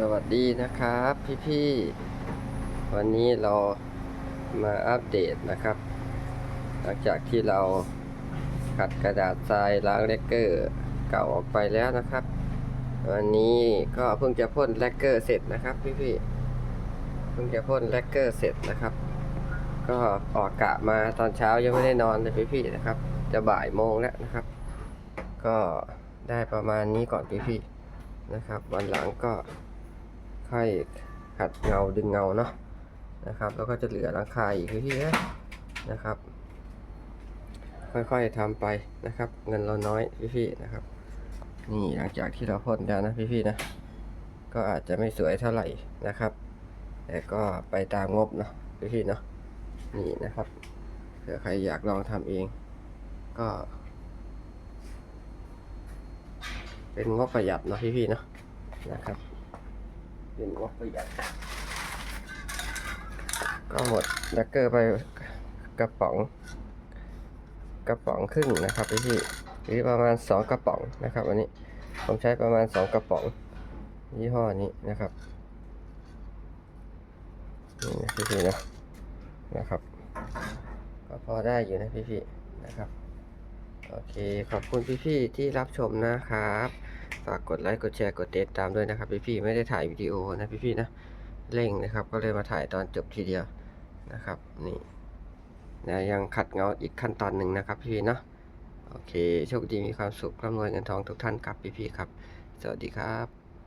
สวัสดีนะครับพี่ๆ วันนี้เรามาอัปเดตนะครับ หลังจากที่เราขัดกระดาษทรายล้างแลกเกอร์เก่าออกไปแล้วนะครับ วันนี้ก็เพิ่งจะพ่นแลกเกอร์เสร็จนะครับพี่ๆ เพิ่งจะพ่นแลกเกอร์เสร็จนะครับ ก็ออกกะมาตอนเช้ายังไม่ได้นอนเลยพี่ๆนะครับ จะบ่ายโมงแล้วนะครับ ก็ได้ประมาณนี้ก่อนพี่ๆนะครับวันหลังก็ ค่อยขัดเงาดึงเงาเนาะนะครับ แล้วก็จะเหลือหลังคาอีกพี่นะนะครับ ค่อยๆทำไปนะครับ เงินเราน้อยพี่ๆนะครับ นี่หลังจากที่เราพ่นแล้วนะพี่ๆนะ ก็อาจจะไม่สวยเท่าไหร่นะครับ แต่ก็ไปตามงบเนาะพี่ๆเนาะนี่นะครับเผื่อใครอยากลองทำเอง ก็ เป็นงบประหยัดเนาะพี่ๆเนาะนะครับ เป็นงบประหยัดก็หมดแลกเกอร์ไปกระป๋อง กระป๋องครึ่งนะครับพี่ๆหรือประมาณสองกระป๋องนะครับวันนี้ผมใช้ประมาณสองกระป๋องยี่ห้อนี้นะครับนี่นะพี่ๆนะนะครับ ก็พอได้อยู่นะพี่ๆนะครับ โอเคขอบคุณพี่ๆที่รับชมนะครับ ฝากกดไลค์กดแชร์กดติดตามด้วยนะครับพี่พี่ไม่ได้ถ่ายวิดีโอนะพี่พี่นะเร่งนะครับ ก็เลยมาถ่ายตอนจบทีเดียวนะครับ นี่นะยังขัดเงาอีกขั้นตอนหนึ่งนะครับพี่ๆเนาะโอเคโชคดีมีความสุขร่ำรวยเงินทองทุกท่านครับพี่พี่ครับ สวัสดีครับ